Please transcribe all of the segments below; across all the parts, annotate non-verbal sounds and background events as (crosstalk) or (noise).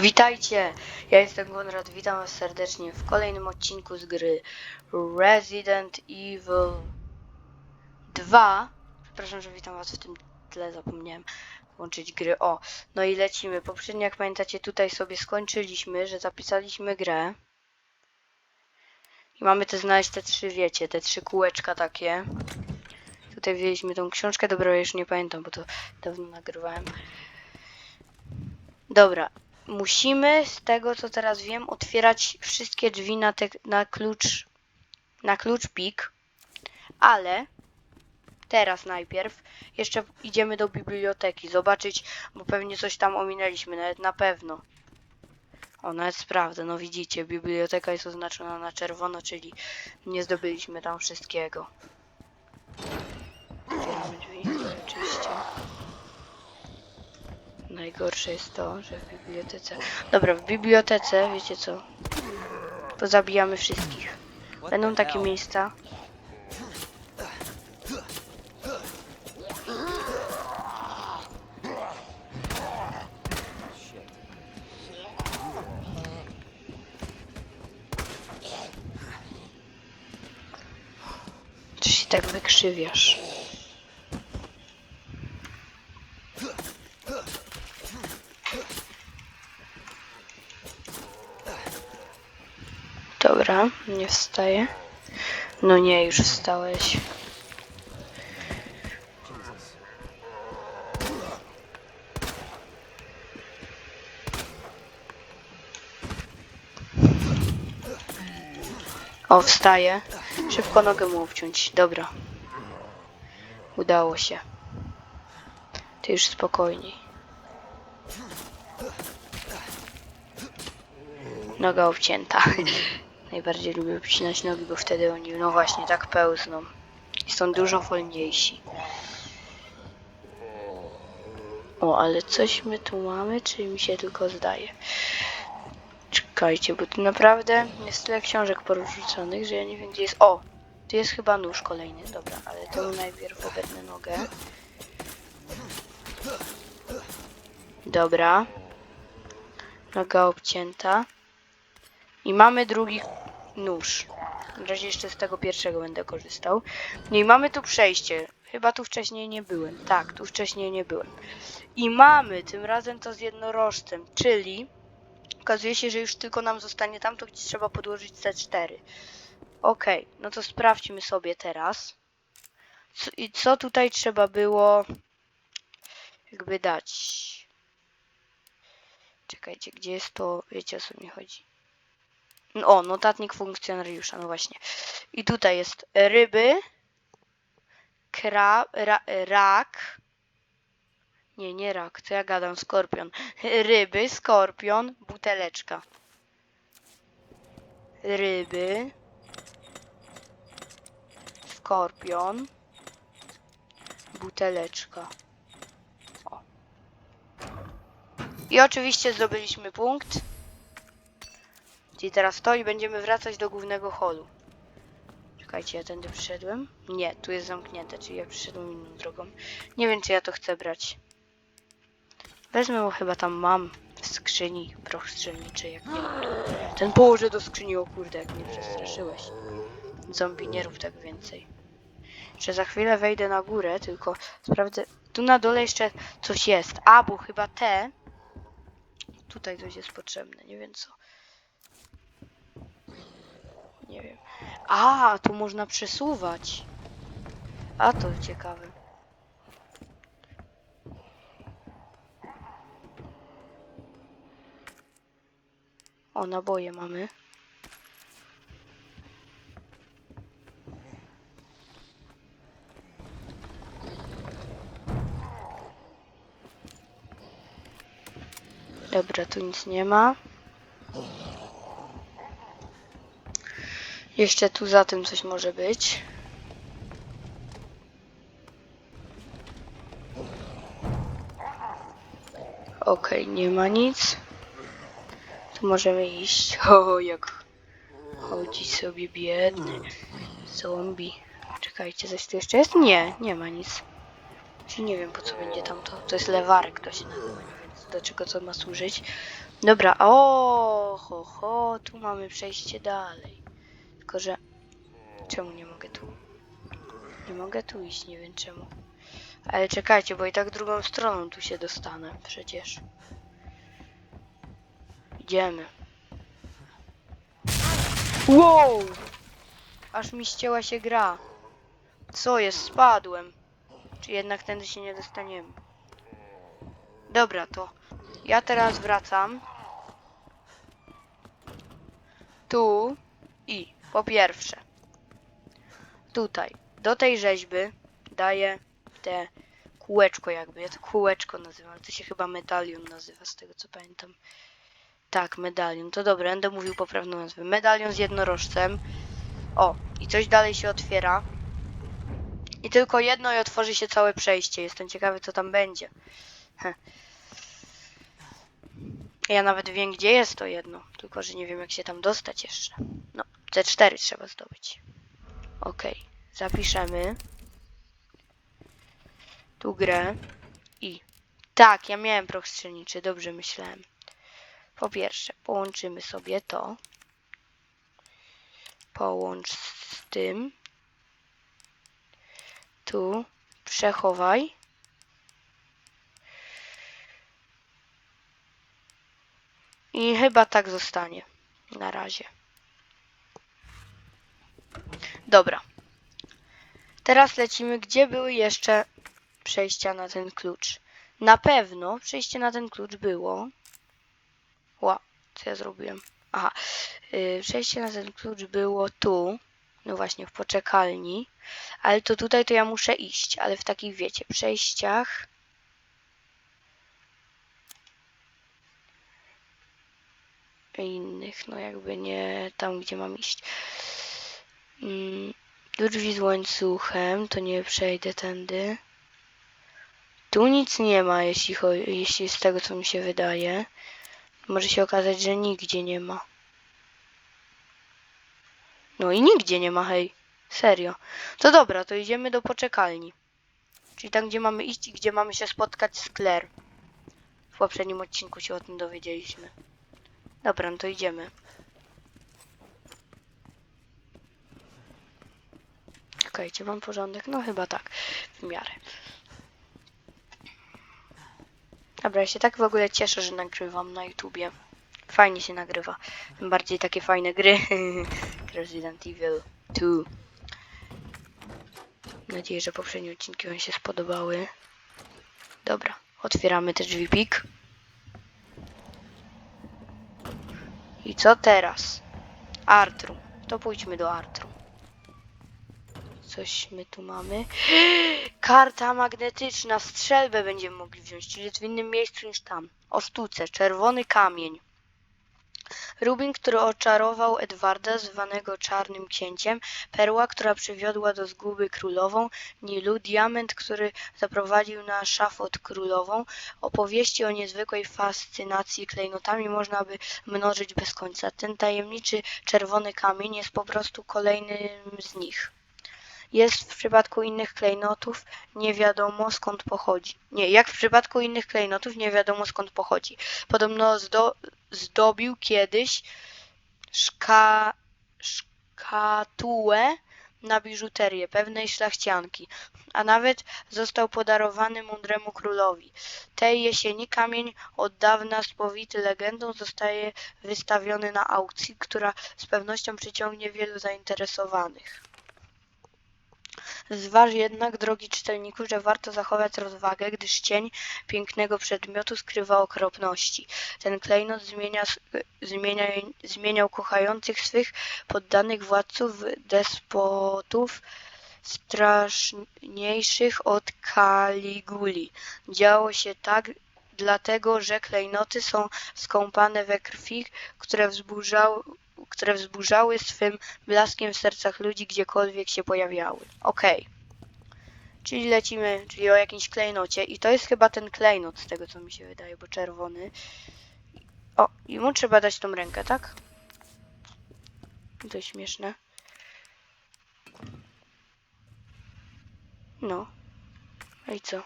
Witajcie, ja jestem Konrad, witam was serdecznie w kolejnym odcinku z gry Resident Evil 2. Przepraszam, że witam was w tym tle, zapomniałem włączyć gry. O, no i lecimy. Poprzednio, jak pamiętacie, tutaj sobie skończyliśmy, że zapisaliśmy grę. I mamy te znaleźć te trzy, wiecie, te trzy kółeczka takie. Tutaj wzięliśmy tą książkę, dobra, ja już nie pamiętam, bo to dawno nagrywałem. Dobra, musimy z tego co teraz wiem otwierać wszystkie drzwi na, te, na klucz na klucz pik, ale teraz najpierw jeszcze idziemy do biblioteki zobaczyć, bo pewnie coś tam ominęliśmy, nawet na pewno. O, nawet sprawdzę, no widzicie, biblioteka jest oznaczona na czerwono, czyli nie zdobyliśmy tam wszystkiego. Otwieramy drzwi, oczywiście. Najgorsze jest to, że w bibliotece. Dobra, w bibliotece, wiecie co? Pozabijamy wszystkich. Będą takie miejsca. Czy się tak wykrzywiasz? Wstaję. No nie, już wstałeś. O, wstaje. Szybko nogę mu obciąć. Dobra. Udało się. Ty już spokojniej. Noga obcięta. (laughs) Najbardziej lubię obcinać nogi, bo wtedy oni, no właśnie, tak pełzną. I są dużo wolniejsi. O, ale coś my tu mamy, czy mi się tylko zdaje? Czekajcie, bo tu naprawdę jest tyle książek porzuconych, że ja nie wiem gdzie jest. O! Tu jest chyba nóż kolejny, dobra, ale to najpierw obernę nogę. Dobra. Noga obcięta. I mamy drugi nóż. Na razie jeszcze z tego pierwszego będę korzystał. No i mamy tu przejście. Chyba tu wcześniej nie byłem. Tak, tu wcześniej nie byłem. I mamy tym razem to z jednorożcem, czyli okazuje się, że już tylko nam zostanie tamto, gdzie trzeba podłożyć C4. Okej, no to sprawdźmy sobie teraz. Co, I co tutaj trzeba było jakby dać? Czekajcie, gdzie jest to? Wiecie o co mi chodzi. O, notatnik funkcjonariusza, no właśnie. I tutaj jest ryby, krab, ra, rak. Nie, nie rak, co ja gadam, skorpion. Ryby, skorpion, buteleczka. Ryby, skorpion, buteleczka. O. I oczywiście zdobyliśmy punkt. Czyli teraz to i będziemy wracać do głównego holu. Czekajcie, ja tędy przyszedłem? Nie, tu jest zamknięte, czyli ja przyszedłem inną drogą. Nie wiem, czy ja to chcę brać. Wezmę, bo chyba tam mam w skrzyni proch strzelniczy, jak nie Ten położę do skrzyni, o kurde, jak mnie przestraszyłeś. Zombie, nie rób tak więcej. Że za chwilę wejdę na górę, tylko sprawdzę. Tu na dole jeszcze coś jest. A, bo chyba te. Tutaj coś jest potrzebne, nie wiem co. Nie wiem. A, tu można przesuwać. A to ciekawe. O, naboje mamy. Dobra, tu nic nie ma. Jeszcze tu za tym coś może być. Okej, nie ma nic. Tu możemy iść. (laughs) O, jak chodzi sobie biedny zombie. Czekajcie, coś tu jeszcze jest? Nie, nie ma nic. Czyli nie wiem po co będzie tam to. To jest lewarek, to się nazywa, nie wiem do czego to ma służyć. Dobra, o, ho, ho, tu mamy przejście dalej. Tylko, że czemu nie mogę tu? Nie mogę tu iść, nie wiem czemu. Ale czekajcie, bo i tak drugą stroną tu się dostanę przecież. Idziemy. Wow! Aż mi ścięła się gra. Co jest? Spadłem. Czy jednak tędy się nie dostaniemy? Dobra, to ja teraz wracam. Tu i po pierwsze tutaj do tej rzeźby daję te kółeczko jakby. Ja to kółeczko nazywam, ale to się chyba medalion nazywa z tego co pamiętam. Tak, medalion. To dobra, będę mówił poprawną nazwę. Medalion z jednorożcem. O, i coś dalej się otwiera. I tylko jedno i otworzy się całe przejście. Jestem ciekawy co tam będzie. Ja nawet wiem gdzie jest to jedno, tylko że nie wiem jak się tam dostać jeszcze. No, C4 trzeba zdobyć. Okej, zapiszemy tu grę i tak, ja miałem proch strzelniczy, dobrze myślałem. Po pierwsze, połączymy sobie to. Połącz z tym. Tu przechowaj. I chyba tak zostanie. Na razie. Dobra. Teraz lecimy, gdzie były jeszcze przejścia na ten klucz. Na pewno przejście na ten klucz było. Ła, co ja zrobiłem? Aha. Yy, przejście na ten klucz było tu. No właśnie, w poczekalni. Ale to tutaj to ja muszę iść. Ale w takich, wiecie, przejściach. innych, no jakby nie tam, gdzie mam iść. Mm, do drzwi z łańcuchem, to nie przejdę tędy. Tu nic nie ma, jeśli, jeśli z tego, co mi się wydaje. Może się okazać, że nigdzie nie ma. No i nigdzie nie ma, hej. Serio. To dobra, to idziemy do poczekalni. Czyli tam, gdzie mamy iść i gdzie mamy się spotkać z Claire. W poprzednim odcinku się o tym dowiedzieliśmy. Dobra, no to idziemy. Czekajcie, mam porządek? No chyba tak, w miarę. Dobra, ja się tak w ogóle cieszę, że nagrywam na YouTubie. Fajnie się nagrywa. Tym bardziej takie fajne gry. (laughs) Resident Evil 2. Mam nadzieję, że poprzednie odcinki Wam się spodobały. Dobra, otwieramy te drzwi pik. I co teraz? Artrum. To pójdźmy do Artrum. Coś my tu mamy. (gasps) Karta magnetyczna. Strzelbę będziemy mogli wziąć, czyli w innym miejscu niż tam. O sztuce. Czerwony kamień. Rubin, który oczarował Edwarda, zwanego Czarnym Księciem, perła, która przywiodła do zguby królową, Nilu, diament, który zaprowadził na szafot królową, opowieści o niezwykłej fascynacji klejnotami można by mnożyć bez końca. Ten tajemniczy czerwony kamień jest po prostu kolejnym z nich. Jest w przypadku innych klejnotów nie wiadomo skąd pochodzi. Nie, jak w przypadku innych klejnotów nie wiadomo skąd pochodzi. Podobno zdo, zdobił kiedyś szka, szkatułę na biżuterię pewnej szlachcianki, a nawet został podarowany mądremu królowi. Tej jesieni kamień od dawna spowity legendą zostaje wystawiony na aukcji, która z pewnością przyciągnie wielu zainteresowanych. Zważ jednak, drogi czytelniku, że warto zachować rozwagę, gdyż cień pięknego przedmiotu skrywa okropności. Ten klejnot zmienia, zmienia, zmieniał kochających swych poddanych władców despotów straszniejszych od Kaliguli. Działo się tak dlatego, że klejnoty są skąpane we krwi, które wzburzały, które wzburzały swym blaskiem w sercach ludzi, gdziekolwiek się pojawiały. Okej. Czyli lecimy, czyli o jakimś klejnocie. I to jest chyba ten klejnot, z tego co mi się wydaje, bo czerwony. O, i mu trzeba dać tą rękę, tak? To śmieszne. No. No i co?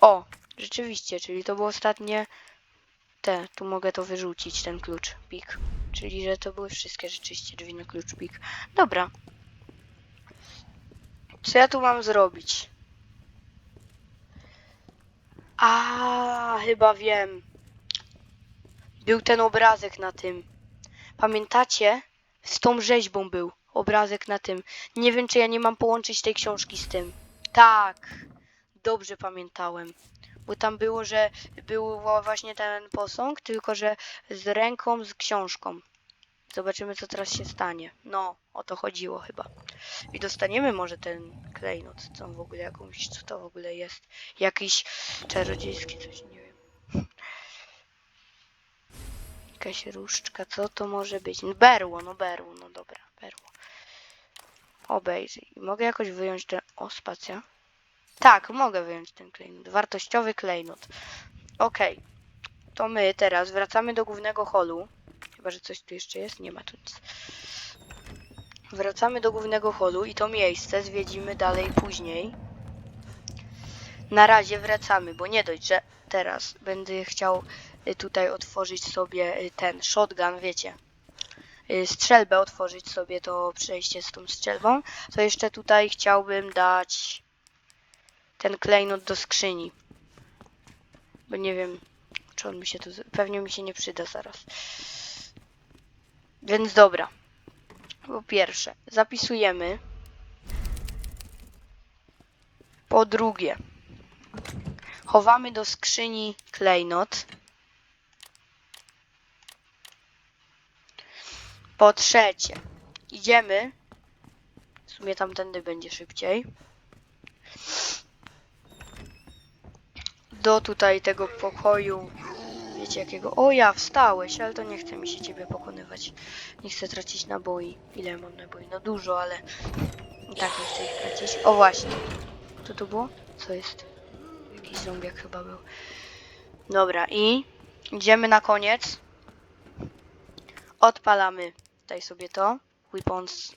O, rzeczywiście, czyli to było ostatnie te, tu mogę to wyrzucić, ten klucz, pik. Czyli, że to były wszystkie rzeczywiście drzwi na klucz, pik. Dobra. Co ja tu mam zrobić? A, chyba wiem. Był ten obrazek na tym. Pamiętacie? Z tą rzeźbą był obrazek na tym. Nie wiem, czy ja nie mam połączyć tej książki z tym. Tak, dobrze pamiętałem. Bo tam było, że był właśnie ten posąg, tylko że z ręką, z książką. Zobaczymy, co teraz się stanie. No, o to chodziło chyba. I dostaniemy może ten klejnot, co w ogóle jakąś, co to w ogóle jest. Jakiś czarodziejski coś, nie wiem. Jakaś różdżka, co to może być? No, berło, no berło, no dobra, berło. Obejrzyj. Mogę jakoś wyjąć ten... O, spacja. Tak, mogę wyjąć ten klejnot. Wartościowy klejnot. Okej. To my teraz wracamy do głównego holu. Chyba, że coś tu jeszcze jest. Nie ma tu nic. Wracamy do głównego holu i to miejsce zwiedzimy dalej później. Na razie wracamy, bo nie dość, że teraz będę chciał y, tutaj otworzyć sobie y, ten shotgun, wiecie. y, Strzelbę otworzyć sobie to przejście z tą strzelbą. To jeszcze tutaj chciałbym dać ten klejnot do skrzyni. Bo nie wiem, czy on mi się tu. Pewnie mi się nie przyda zaraz. Więc dobra. Po pierwsze, zapisujemy. Po drugie, chowamy do skrzyni klejnot. Po trzecie, idziemy. W sumie tamtędy będzie szybciej. Do tutaj tego pokoju. Wiecie jakiego? O ja, wstałeś, ale to nie chce mi się ciebie pokonywać. Nie chcę tracić naboi. Ile mam naboi? No dużo, ale i tak nie chcę ich tracić. O właśnie. Co to było? Co jest? Jakiś zombiak chyba był. Dobra, i idziemy na koniec. Odpalamy tutaj sobie to. Weapons.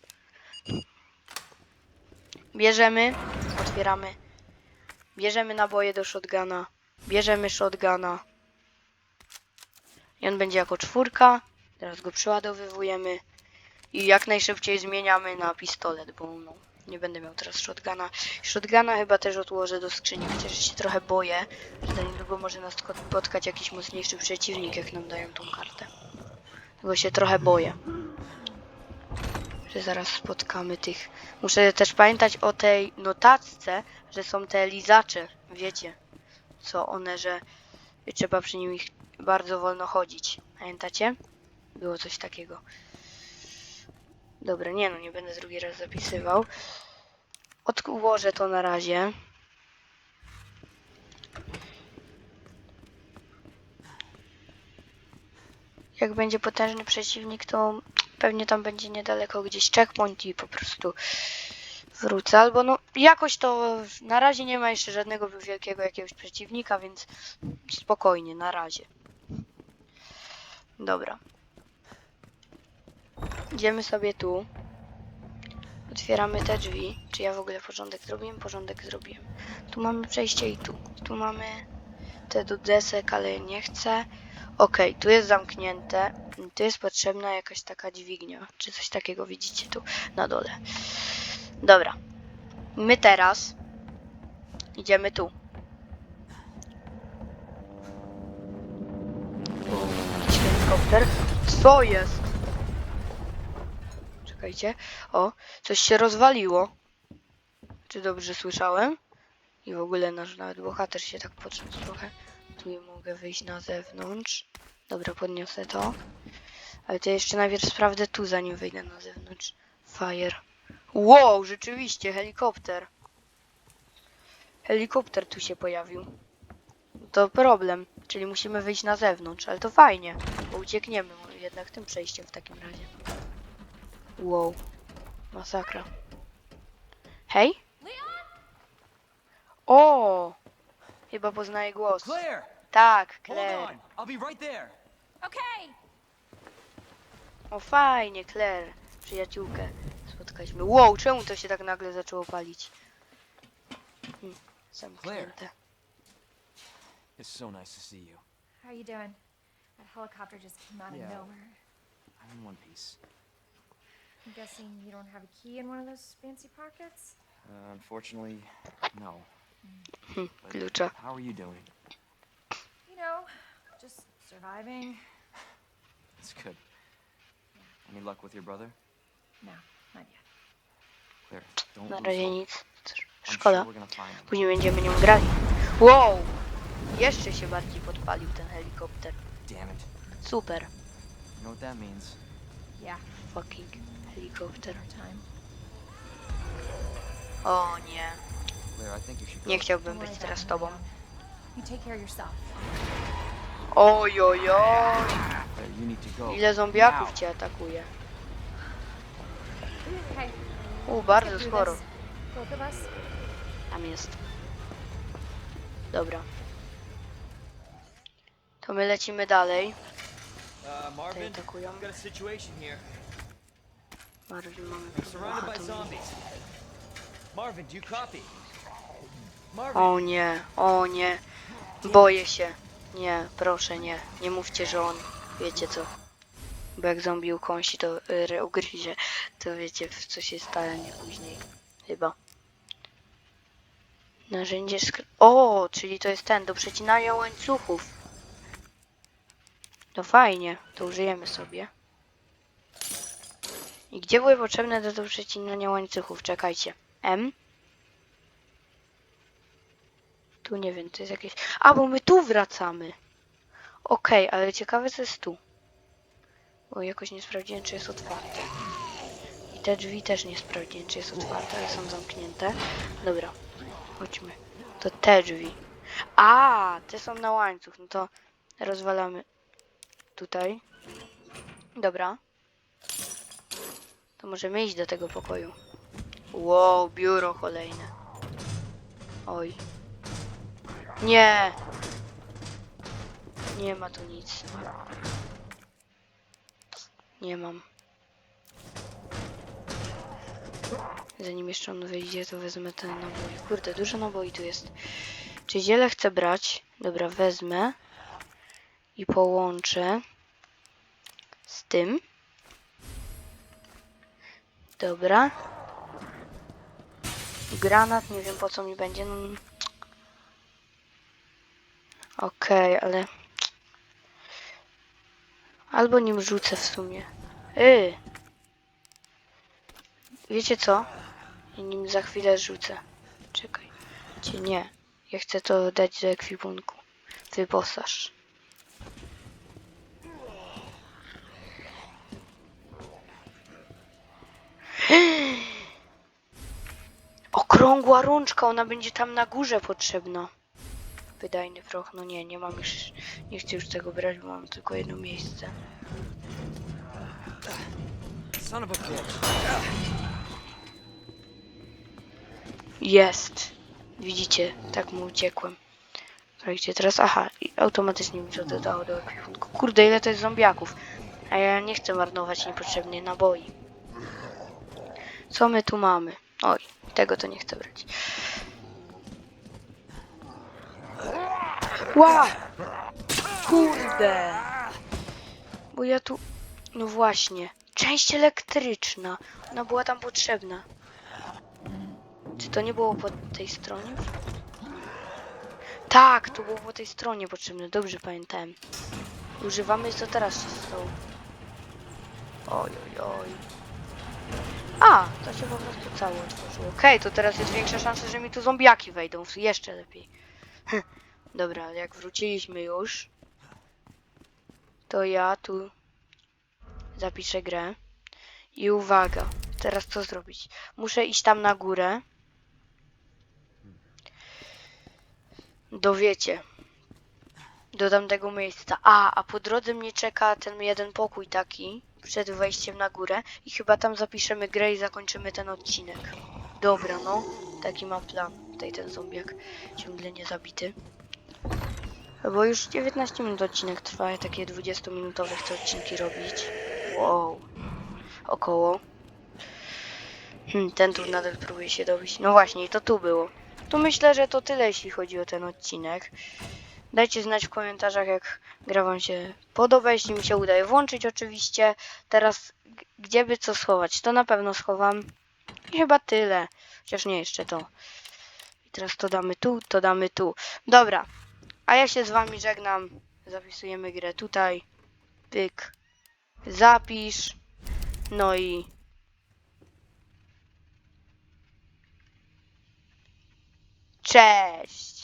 Bierzemy, otwieramy. Bierzemy naboje do shotguna. Bierzemy shotguna. I on będzie jako czwórka. Teraz go przeładowywujemy. I jak najszybciej zmieniamy na pistolet, bo no, nie będę miał teraz shotguna. Shotguna chyba też odłożę do skrzyni, chociaż się trochę boję, że za niedługo może nas spotkać jakiś mocniejszy przeciwnik, jak nam dają tą kartę. Tego się trochę boję. Że zaraz spotkamy tych. Muszę też pamiętać o tej notatce, że są te lizacze, wiecie, co one, że trzeba przy nich bardzo wolno chodzić. Pamiętacie? Było coś takiego. Dobra, nie no, nie będę drugi raz zapisywał. Odłożę to na razie. Jak będzie potężny przeciwnik, to pewnie tam będzie niedaleko gdzieś checkpoint i po prostu wrócę. Albo no, jakoś to na razie nie ma jeszcze żadnego wielkiego jakiegoś przeciwnika, więc spokojnie, na razie. Dobra. Idziemy sobie tu. Otwieramy te drzwi. Czy ja w ogóle porządek zrobiłem? Porządek zrobiłem. Tu mamy przejście i tu. Tu mamy te do desek, ale nie chcę. Okej, tu jest zamknięte. Tu jest potrzebna jakaś taka dźwignia. Czy coś takiego widzicie tu na dole. Dobra. My teraz idziemy tu. Jakiś helikopter. Co jest? Czekajcie. O, coś się rozwaliło. Czy dobrze słyszałem? I w ogóle nasz nawet bohater się tak potrząsł trochę. Tu nie mogę wyjść na zewnątrz. Dobra, podniosę to. Ale to jeszcze najpierw sprawdzę tu, zanim wyjdę na zewnątrz. Fire. Wow, rzeczywiście, helikopter. Helikopter tu się pojawił. To problem, czyli musimy wyjść na zewnątrz, ale to fajnie, bo uciekniemy jednak tym przejściem w takim razie. Wow, masakra. Hej? O! Chyba poznaję głos. Claire! Tak, Claire. on! I'll be right there. Okay. O fajnie, Claire. Przyjaciółkę spotkaliśmy. Wow, czemu to się tak nagle zaczęło palić? Hm, zamknięte. It's so nice to see you. How are you doing? That helicopter just came out of Yeah. nowhere. I'm in one piece. I'm guessing you don't have a key in one of those fancy pockets? Uh, unfortunately, no. Hmm, But klucza. How are you doing? You know, just surviving. That's good. Any luck with your brother? No, not yet. Na razie nic. Szkoda. Później będziemy nią grali. Wow! Jeszcze się bardziej podpalił ten helikopter. Super. Yeah, Fucking helikopter. O nie. Nie chciałbym być teraz tobą. Oj, oj, oj. Ile zombiaków cię atakuje. U, bardzo sporo. Tam jest. Dobra. To my lecimy dalej. Uh, Tutaj Marvin, atakują. got a situation here. Marvin mamy I'm surrounded Aha, by to my. zombies. Marvin, do you copy? Marvin, O nie, o nie. Boję się. Nie, proszę nie. Nie mówcie, że on. Wiecie co. Bo jak zombie ukąsi, to y, ugryzie, to wiecie w co się stanie później. Chyba. Narzędzie skr... O, czyli to jest ten, do przecinania łańcuchów. To fajnie, to użyjemy sobie. I gdzie były potrzebne do, do przecinania łańcuchów? Czekajcie. M? Tu nie wiem, to jest jakieś... A, bo my tu wracamy. Okej, ale ciekawe co jest tu. Bo jakoś nie sprawdziłem, czy jest otwarte. I te drzwi też nie sprawdziłem, czy jest otwarte, ale są zamknięte. Dobra, chodźmy. To te drzwi. A, te są na łańcuch. No to rozwalamy tutaj. Dobra. To możemy iść do tego pokoju. Wow, biuro kolejne. Oj. Nie. Nie ma tu nic. Nie mam. Zanim jeszcze on wyjdzie, to wezmę ten nabój. Kurde, dużo naboi tu jest. Czy ziele chcę brać? Dobra, wezmę. I połączę z tym. Dobra. Granat, nie wiem po co mi będzie. No, Okej, ale... Albo nim rzucę w sumie. Yy. Wiecie co? Ja nim za chwilę rzucę. Czekaj. Cię nie. Ja chcę to dać do ekwipunku. Wyposaż. (gasps) Okrągła rączka, ona będzie tam na górze potrzebna. Wydajny proch, no nie, nie mam już, nie chcę już tego brać, bo mam tylko jedno miejsce. son of a. Jest. Widzicie, tak mu uciekłem. Słuchajcie, teraz, aha, i automatycznie mi to dodało do ekwipunku. Kurde, ile to jest zombiaków. A ja nie chcę marnować niepotrzebnie naboi. Co my tu mamy? Oj, tego to nie chcę brać. Ła! Kurde! Bo ja tu... No właśnie. Część elektryczna. Ona była tam potrzebna. Czy to nie było po tej stronie? Tak, to było po tej stronie potrzebne. Dobrze pamiętałem. Używamy co teraz się stało. Oj, oj, oj. A, to się po prostu całe otworzyło. Okej, to teraz jest większa szansa, że mi tu zombiaki wejdą. Jeszcze lepiej. (laughs) Dobra, jak wróciliśmy już, to ja tu zapiszę grę. I uwaga, teraz co zrobić? Muszę iść tam na górę. Dowiecie. Do tamtego miejsca. A, a po drodze mnie czeka ten jeden pokój taki przed wejściem na górę i chyba tam zapiszemy grę i zakończymy ten odcinek. Dobra, no. Taki mam plan. Tutaj ten zombiak ciągle nie zabity. Bo już 19 minut odcinek trwa, ja takie 20-minutowe chcę odcinki robić. Wow. Około. Hmm, ten tu nadal próbuje się dobić. No właśnie, to tu było. Tu myślę, że to tyle, jeśli chodzi o ten odcinek. Dajcie znać w komentarzach, jak gra wam się podoba, jeśli mi się udaje włączyć oczywiście. Teraz, gdzie by co schować? To na pewno schowam. I chyba tyle. Chociaż nie, jeszcze to. I teraz to damy tu, to damy tu. Dobra. A ja się z wami żegnam. Zapisujemy grę tutaj. Pyk. Zapisz. No i... Cześć!